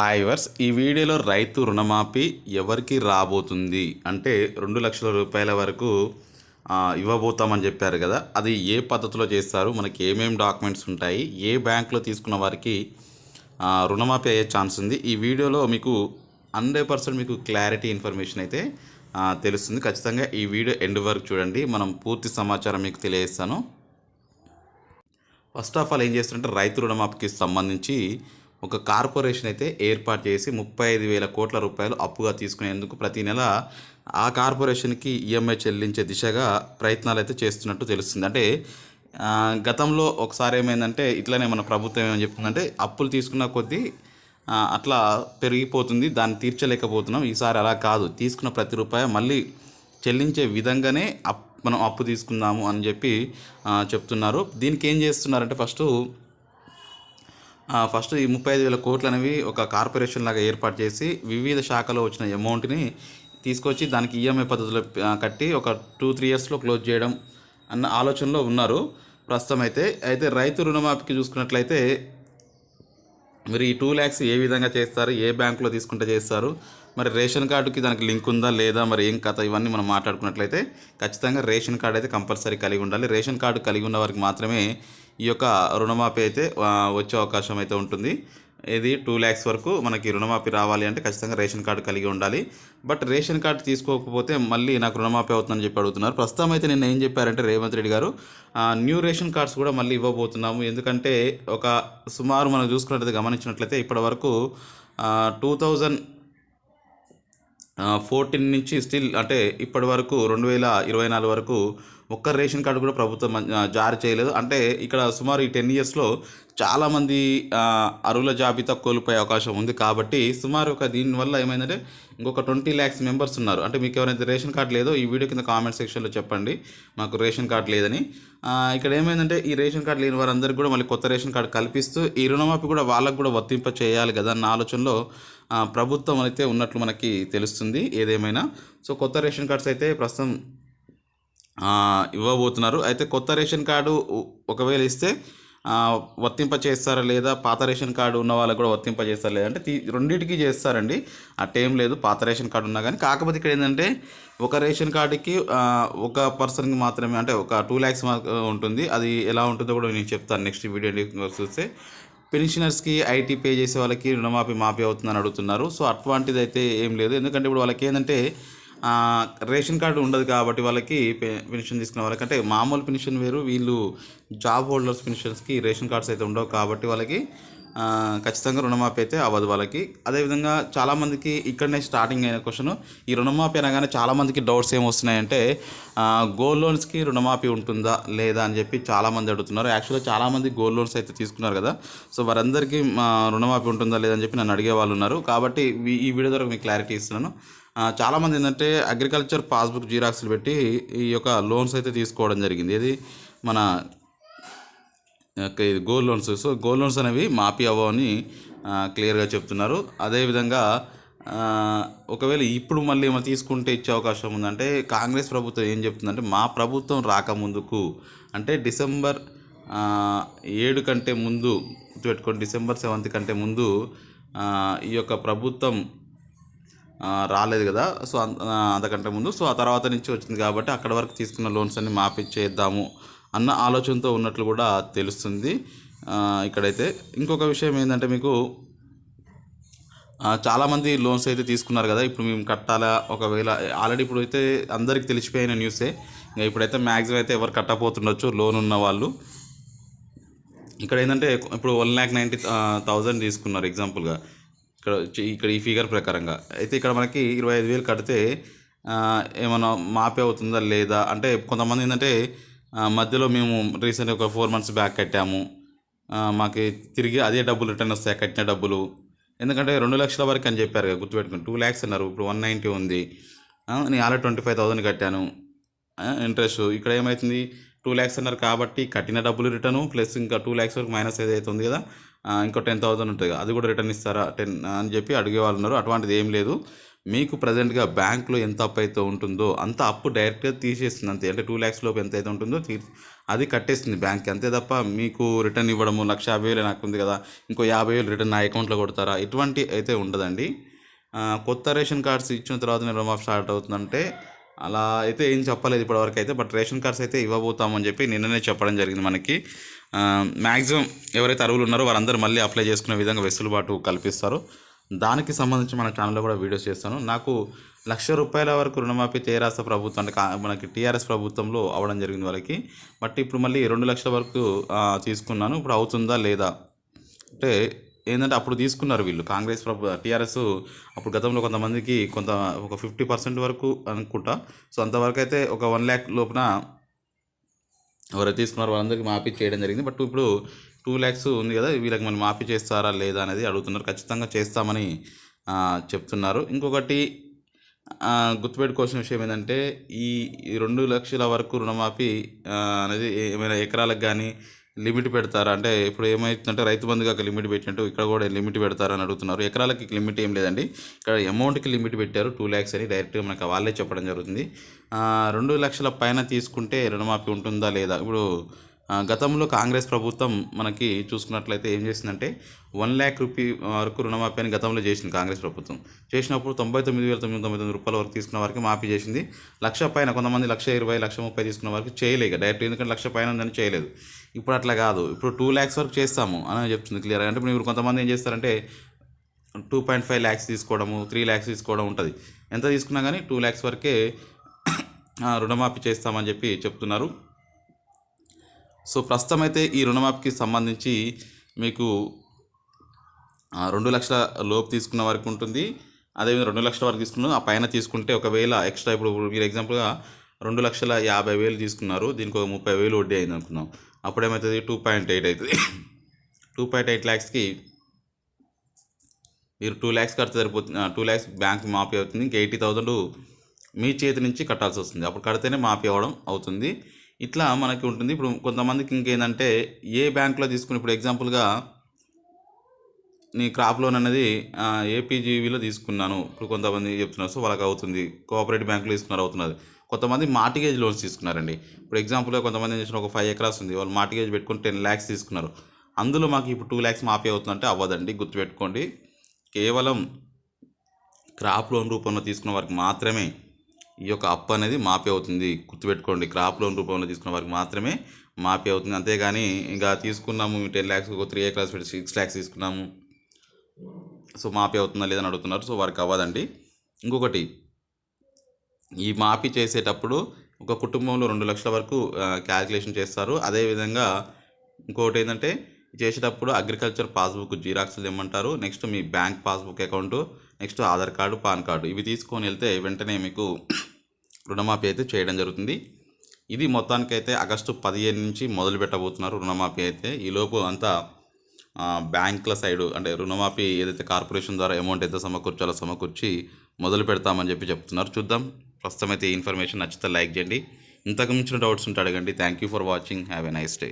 Hi verse ఈ వీడియోలో రైతు రుణమాఫీ ఎవరికి రాబోతుంది? అంటే రెండు లక్షల రూపాయల వరకు ఇవ్వబోతామని చెప్పారు కదా. అది ఏ పద్ధతిలో చేస్తారు? మనకి ఏమేమి డాక్యుమెంట్స్ ఉంటాయి? ఏ బ్యాంకులో తీసుకున్న వారికి రుణమాఫీ అయ్యే ఛాన్స్ ఉంది? ఈ వీడియోలో మీకు హండ్రెడ్ పర్సెంట్ మీకు క్లారిటీ ఇన్ఫర్మేషన్ అయితే తెలుస్తుంది. ఖచ్చితంగా ఈ వీడియో ఎండ్ వరకు చూడండి. మనం పూర్తి సమాచారం మీకు తెలియజేస్తాను. ఫస్ట్ ఆఫ్ ఆల్ ఏం చేస్తుంటే రైతు రుణమాఫీకి సంబంధించి ఒక కార్పొరేషన్ అయితే ఏర్పాటు చేసి ముప్పై ఐదు వేల కోట్ల రూపాయలు అప్పుగా తీసుకునేందుకు ప్రతి నెల ఆ కార్పొరేషన్కి ఈఎంఐ చెల్లించే దిశగా ప్రయత్నాలు అయితే చేస్తున్నట్టు తెలుస్తుంది. అంటే గతంలో ఒకసారి ఏమైందంటే ఇట్లనే మన ప్రభుత్వం ఏమని చెప్తుందంటే అప్పులు తీసుకున్న కొద్దీ అట్లా పెరిగిపోతుంది దాన్ని తీర్చలేకపోతున్నాం ఈసారి అలా కాదు. తీసుకున్న ప్రతి రూపాయి మళ్ళీ చెల్లించే విధంగానే అప్ మనం అప్పు తీసుకుందాము అని చెప్పి చెప్తున్నారు. దీనికి ఏం చేస్తున్నారంటే ఫస్ట్ ఫస్ట్ ఈ ముప్పై ఐదు వేల కోట్లు అనేవి ఒక కార్పొరేషన్ లాగా ఏర్పాటు చేసి వివిధ శాఖలో వచ్చిన అమౌంట్ని తీసుకొచ్చి దానికి ఈఎంఐ పద్ధతిలో కట్టి ఒక టూ త్రీ ఇయర్స్లో క్లోజ్ చేయడం అన్న ఆలోచనలో ఉన్నారు. ప్రస్తుతం అయితే అయితే రైతు రుణమాఫీకి చూసుకున్నట్లయితే మీరు ఈ టూ ల్యాక్స్ ఏ విధంగా చేస్తారు ఏ బ్యాంకులో తీసుకుంటే చేస్తారు మరి రేషన్ కార్డుకి దానికి లింక్ ఉందా లేదా మరి ఏం కథ ఇవన్నీ మనం మాట్లాడుకున్నట్లయితే ఖచ్చితంగా రేషన్ కార్డు అయితే కంపల్సరీ కలిగి ఉండాలి. రేషన్ కార్డు కలిగి ఉన్న వారికి మాత్రమే ఈ యొక్క రుణమాఫీ అయితే వచ్చే అవకాశం అయితే ఉంటుంది. ఇది టూ ల్యాక్స్ వరకు మనకి రుణమాఫీ రావాలి అంటే ఖచ్చితంగా రేషన్ కార్డు కలిగి ఉండాలి. బట్ రేషన్ కార్డు తీసుకోకపోతే మళ్ళీ నాకు రుణమాఫీ అవుతుందని చెప్పి అడుగుతున్నారు. ప్రస్తుతం అయితే నేను ఏం చెప్పారంటే రేవంత్ రెడ్డి గారు న్యూ రేషన్ కార్డ్స్ కూడా మళ్ళీ ఇవ్వబోతున్నాము. ఎందుకంటే ఒక సుమారు మనం చూసుకున్నట్లయితే గమనించినట్లయితే ఇప్పటి వరకు టూ థౌజండ్ ఫోర్టీన్ నుంచి స్టిల్ అంటే ఇప్పటి వరకు రెండు వేల ఇరవై నాలుగు వరకు ఒక్క రేషన్ కార్డు కూడా ప్రభుత్వం జారీ చేయలేదు. అంటే ఇక్కడ సుమారు ఈ టెన్ ఇయర్స్లో చాలామంది అరువుల జాబితా కోల్పోయే అవకాశం ఉంది కాబట్టి సుమారు ఒక దీనివల్ల ఏమైందంటే ఇంకొక ట్వంటీ ల్యాక్స్ మెంబర్స్ ఉన్నారు. అంటే మీకు ఎవరైతే రేషన్ కార్డు లేదో ఈ వీడియో కింద కామెంట్ సెక్షన్లో చెప్పండి. మాకు రేషన్ కార్డు లేదని. ఇక్కడ ఏమైందంటే ఈ రేషన్ కార్డు లేని వారందరికీ కూడా మళ్ళీ కొత్త రేషన్ కార్డు కల్పిస్తూ ఈ రుణమాఫీ కూడా వాళ్ళకు కూడా వర్తింప చేయాలి కదా అన్న ఆలోచనలో ప్రభుత్వం అయితే ఉన్నట్లు మనకి తెలుస్తుంది ఏదేమైనా. సో కొత్త రేషన్ కార్డ్స్ అయితే ప్రస్తుతం ఇవ్వబోతున్నారు. అయితే కొత్త రేషన్ కార్డు ఒకవేళ ఇస్తే వర్తింప చేస్తారా లేదా? పాత రేషన్ కార్డు ఉన్న వాళ్ళకి కూడా వర్తింప చేస్తారా లేదా? అంటే తీ- రెండింటికి చేస్తారండి. అట్టేం లేదు పాత రేషన్ కార్డు ఉన్నా కానీ కాకపోతే ఇక్కడ ఏంటంటే ఒక రేషన్ కార్డుకి ఒక పర్సన్కి మాత్రమే అంటే ఒక టూ ల్యాక్స్ ఉంటుంది. అది ఎలా ఉంటుందో కూడా నేను చెప్తాను నెక్స్ట్ వీడియో చూస్తే. పెన్షనర్స్కి ఐటీ పే చేసే వాళ్ళకి రుణమాఫీ మాఫీ అవుతుందని అడుగుతున్నారు. సో అటువంటిది అయితే ఏం లేదు. ఎందుకంటే ఇప్పుడు వాళ్ళకి ఏంటంటే రేషన్ కార్డు ఉండదు కాబట్టి వాళ్ళకి పె- పెన్షన్ తీసుకునే వాళ్ళకి అంటే మామూలు పెన్షన్ వేరు. వీళ్ళు జాబ్ హోల్డర్స్ పెన్షన్స్కి రేషన్ కార్డ్స్ అయితే ఉండవు కాబట్టి వాళ్ళకి ఖచ్చితంగా రుణమాఫీ అయితే అవ్వదు వాళ్ళకి. అదేవిధంగా చాలామందికి ఇక్కడనే స్టార్టింగ్ అయిన క్వశ్చన్ ఈ రుణమాఫీ అనగానే చాలామందికి డౌట్స్ ఏం వస్తున్నాయంటే గోల్డ్ లోన్స్కి రుణమాఫీ ఉంటుందా లేదా అని చెప్పి చాలామంది అడుగుతున్నారు. యాక్చువల్గా చాలామంది గోల్డ్ లోన్స్ అయితే తీసుకున్నారు కదా. సో వారందరికీ మా రుణమాఫీ ఉంటుందా లేదా అని చెప్పి నన్ను అడిగే వాళ్ళు ఉన్నారు. కాబట్టి ఈ- వీడియో ద్వారా మీకు క్లారిటీ ఇస్తున్నాను. చాలామంది ఏంటంటే అగ్రికల్చర్ పాస్బుక్ జీరాక్స్లు పెట్టి ఈ యొక్క లోన్స్ అయితే తీసుకోవడం జరిగింది. ఇది మన ఇది gold loans. So gold loans అనేవి మాఫీ అవ్వని క్లియర్గా చెప్తున్నారు. అదేవిధంగా ఒకవేళ ఇప్పుడు మళ్ళీ ఏమైనా తీసుకుంటే ఇచ్చే అవకాశం ఉందంటే కాంగ్రెస్ ప్రభుత్వం ఏం చెప్తుందంటే మా ప్రభుత్వం రాకముందుకు అంటే డిసెంబర్ ఏడు కంటే ముందు గుర్తుపెట్టుకోండి డిసెంబర్ సెవెంత్ కంటే ముందు ఈ యొక్క ప్రభుత్వం రాలేదు కదా. సో అంతకంటే ముందు. సో ఆ తర్వాత నుంచి వచ్చింది కాబట్టి అక్కడ వరకు తీసుకున్న లోన్స్ అన్ని మాఫీ చేద్దాము అన్న ఆలోచనతో ఉన్నట్లు కూడా తెలుస్తుంది. ఇక్కడైతే ఇంకొక విషయం ఏంటంటే మీకు చాలామంది లోన్స్ అయితే తీసుకున్నారు కదా. ఇప్పుడు మేము కట్టాలా? ఒకవేళ ఆల్రెడీ ఇప్పుడు అయితే అందరికి తెలిసిపోయిన న్యూసే. ఇంకా ఇప్పుడైతే మ్యాక్సిమం అయితే ఎవరు కట్టపోతుండొచ్చు లోన్ ఉన్న వాళ్ళు. ఇక్కడ ఏంటంటే ఇప్పుడు వన్ ల్యాక్ నైంటీ థౌజండ్ తీసుకున్నారు ఎగ్జాంపుల్గా. ఇక్కడ ఇక్కడ ఈ ఫిగర్ ప్రకారంగా. అయితే ఇక్కడ మనకి ఇరవై ఐదు వేలు కడితే ఏమైనా మాపే అవుతుందా లేదా? అంటే కొంతమంది ఏంటంటే మధ్యలో మేము రీసెంట్గా ఒక ఫోర్ మంత్స్ బ్యాక్ కట్టాము. మాకు తిరిగి అదే డబ్బులు రిటర్న్ వస్తాయి కట్టిన డబ్బులు. ఎందుకంటే రెండు లక్షల వరకు అని చెప్పారు కదా గుర్తుపెట్టుకుని టూ ల్యాక్స్ అన్నారు ఇప్పుడు వన్ నైంటీ ఉంది. నేను ఆల్రెడీ ట్వంటీ ఫైవ్ థౌసండ్ కట్టాను ఇంట్రెస్ట్ ఇక్కడ ఏమవుతుంది టూ ల్యాక్స్ అన్నారు కాబట్టి కట్టిన డబ్బులు రిటర్న్ ప్లస్ ఇంకా టూ ల్యాక్స్ వరకు మైనస్ ఏదైతే ఉంది కదా ఇంకో టెన్ థౌసండ్ ఉంటుంది అది కూడా రిటర్న్ ఇస్తారా టెన్ అని చెప్పి అడిగే వాళ్ళు ఉన్నారు. అటువంటిది ఏం లేదు. మీకు ప్రజెంట్గా బ్యాంక్లో ఎంత అప్పు అయితే ఉంటుందో అంత అప్పు డైరెక్ట్గా తీసేస్తుంది అంతే. అంటే టూ ల్యాక్స్ లోపు ఎంత అయితే ఉంటుందో తీ అది కట్టేస్తుంది బ్యాంక్ అంతే తప్ప మీకు రిటర్న్ ఇవ్వడము లక్ష యాభై వేలు నాకు ఉంది కదా ఇంకో యాభై వేలు రిటర్న్ నా అకౌంట్లో కొడతారా? ఇటువంటి అయితే ఉండదండి. కొత్త రేషన్ కార్డ్స్ ఇచ్చిన తర్వాత రుణమాఫీ స్టార్ట్ అవుతుందంటే అలా అయితే ఏం చెప్పలేదు ఇప్పటివరకు అయితే బట్ రేషన్ కార్డ్స్ అయితే ఇవ్వబోతామని చెప్పి నిన్ననే చెప్పడం జరిగింది మనకి. మ్యాక్సిమం ఎవరైతే అరువులు ఉన్నారో వారందరూ మళ్ళీ అప్లై చేసుకునే విధంగా వెసులుబాటు కల్పిస్తారు. దానికి సంబంధించి మన ఛానల్లో కూడా వీడియోస్ చేస్తాను. నాకు లక్ష రూపాయల వరకు రుణమాఫీ తెరాస ప్రభుత్వం అంటే కా- మనకి టీఆర్ఎస్ ప్రభుత్వంలో అవ్వడం జరిగింది వాళ్ళకి. బట్ ఇప్పుడు మళ్ళీ రెండు లక్షల వరకు తీసుకున్నాను. ఇప్పుడు అవుతుందా లేదా? అంటే ఏంటంటే అప్పుడు తీసుకున్నారు వీళ్ళు. కాంగ్రెస్ ప్రభు టీఆర్ఎస్ అప్పుడు గతంలో కొంతమందికి కొంత ఒక ఫిఫ్టీ పర్సెంట్ వరకు అనుకుంటా. సో అంతవరకు అయితే ఒక వన్ ల్యాక్ లోపున ఎవరైతే తీసుకున్నారో వాళ్ళందరికీ మాఫీ చేయడం జరిగింది. బట్ ఇప్పుడు టూ ల్యాక్స్ ఉంది కదా వీళ్ళకి మనం మాఫీ చేస్తారా లేదా అనేది అడుగుతున్నారు. ఖచ్చితంగా చేస్తామని చెప్తున్నారు. ఇంకొకటి గుర్తుపెట్టుకోవాల్సిన విషయం ఏంటంటే ఈ రెండు లక్షల వరకు రుణమాఫీ అనేది ఏమైనా ఎకరాలకు కానీ లిమిట్ పెడతారా? అంటే ఇప్పుడు ఏమవుతుందంటే రైతు బంధుగా లిమిట్ పెట్టినట్టు ఇక్కడ కూడా లిమిట్ పెడతారని అడుగుతున్నారు. ఎకరాలకి లిమిట్ ఏం లేదండి. ఇక్కడ అమౌంట్కి లిమిట్ పెట్టారు. టూ ల్యాక్స్ అని డైరెక్ట్గా మనకు వాళ్ళే చెప్పడం జరుగుతుంది. రెండు లక్షల పైన తీసుకుంటే రుణమాఫీ ఉంటుందా లేదా? ఇప్పుడు గతంలో కాంగ్రెస్ ప్రభుత్వం మనకి చూసుకున్నట్లయితే ఏం చేసిందంటే వన్ ల్యాక్ రూపీ వరకు రుణమాఫీ అని గతంలో చేసింది కాంగ్రెస్ ప్రభుత్వం. చేసినప్పుడు తొంభై తొమ్మిది వేల తొమ్మిది తొంభై తొమ్మిది రూపాయల వరకు తీసుకున్న వారికి మాఫీ చేసింది. లక్ష పైన కొంతమంది లక్ష ఇరవై లక్ష ముప్పై తీసుకున్న వారికి చేయలేక డైరెక్ట్ ఎందుకంటే లక్ష పైన ఉందని చేయలేదు. ఇప్పుడు అట్లా కాదు. ఇప్పుడు టూ ల్యాక్స్ వరకు చేస్తాము అని చెప్తుంది క్లియర్ అంటే ఇప్పుడు కొంతమంది ఏం చేస్తారంటే టూ పాయింట్ ఫైవ్ ల్యాక్స్ తీసుకోవడము త్రీ ల్యాక్స్ తీసుకోవడం ఉంటుంది. ఎంత తీసుకున్నా కానీ టూ ల్యాక్స్ వరకే రుణమాఫీ చేస్తామని చెప్పి చెప్తున్నారు. సో ప్రస్తుతం అయితే ఈ రుణమాఫీకి సంబంధించి మీకు రెండు లక్షల లోపు తీసుకున్న వరకు ఉంటుంది. అదేవిధంగా రెండు లక్షల వరకు తీసుకున్నారు ఆ పైన తీసుకుంటే ఒకవేళ ఎక్స్ట్రా ఇప్పుడు మీరు ఎగ్జాంపుల్గా రెండు లక్షల యాభై వేలు తీసుకున్నారు. దీనికి ఒక ముప్పై వేలు వడ్డీ అయింది అనుకున్నాం. అప్పుడేమవుతుంది టూ పాయింట్ ఎయిట్ అవుతుంది టూ పాయింట్ ఎయిట్ ల్యాక్స్కి మీరు టూ ల్యాక్స్ కడితే సరిపోతుంది. టూ ల్యాక్స్ బ్యాంక్ మాఫీ అవుతుంది. ఇంక ఎయిటీ థౌజండ్ మీ చేతి నుంచి కట్టాల్సి వస్తుంది. అప్పుడు కడితేనే మాఫీ అవ్వడం అవుతుంది. ఇట్లా మనకి ఉంటుంది. ఇప్పుడు కొంతమందికి ఇంకేంటంటే ఏ బ్యాంకులో తీసుకుని ఇప్పుడు ఎగ్జాంపుల్గా నీ క్రాప్ లోన్ అనేది ఏపీజీవీలో తీసుకున్నాను. ఇప్పుడు కొంతమంది చెప్తున్నారు సో వాళ్ళకి అవుతుంది. కోఆపరేటివ్ బ్యాంకులో తీసుకున్నారు అవుతున్నది. కొంతమంది మార్టిగేజ్ లోన్స్ తీసుకున్నారండి. ఇప్పుడు ఎగ్జాంపుల్గా కొంతమంది చేసిన ఒక ఫైవ్ ఎకరాస్ ఉంది. వాళ్ళు మార్టిగేజ్ పెట్టుకుని టెన్ ల్యాక్స్ తీసుకున్నారు. అందులో మాకు ఇప్పుడు టూ ల్యాక్స్ మాఫీ అవుతుందంటే అవ్వదండి గుర్తుపెట్టుకోండి. కేవలం క్రాప్ లోన్ రూపంలో తీసుకున్న వారికి మాత్రమే ఈ యొక్క అప్పు అనేది మాఫీ అవుతుంది. గుర్తుపెట్టుకోండి. క్రాప్ లోన్ రూపంలో తీసుకున్న వారికి మాత్రమే మాఫీ అవుతుంది. అంతేగాని ఇంకా తీసుకున్నాము టెన్ ల్యాక్స్ ఒక త్రీ ఏకర్స్ పెట్టి సిక్స్ ల్యాక్స్ తీసుకున్నాము. సో మాఫీ అవుతుందా లేదని అడుగుతున్నారు. సో వారికి అవ్వదండి. ఇంకొకటి ఈ మాఫీ చేసేటప్పుడు ఒక కుటుంబంలో రెండు లక్షల వరకు క్యాల్కులేషన్ చేస్తారు. అదేవిధంగా ఇంకొకటి ఏంటంటే చేసేటప్పుడు అగ్రికల్చర్ పాస్బుక్ జిరాక్స్లు ఇమ్మంటారు నెక్స్ట్ మీ bank passbook account next Aadhaar card PAN card ఇవి తీసుకొని వెళ్తే వెంటనే మీకు రుణమాఫీ అయితే చేయడం జరుగుతుంది. ఇది మొత్తానికైతే ఆగస్టు పదిహేను నుంచి మొదలు పెట్టబోతున్నారు రుణమాఫీ అయితే. ఈలోపు అంతా బ్యాంకుల సైడు అంటే రుణమాఫీ ఏదైతే కార్పొరేషన్ ద్వారా అమౌంట్ అయితే సమకూర్చాలో సమకూర్చి మొదలు పెడతామని చెప్పి చెప్తున్నారు. చూద్దాం. ప్రస్తుతం అయితే ఈ ఇన్ఫర్మేషన్ నచ్చితే లైక్ చేయండి. ఇంతకు మించిన డౌట్స్ ఉంటే అడగండి. Thank you for watching have a nice day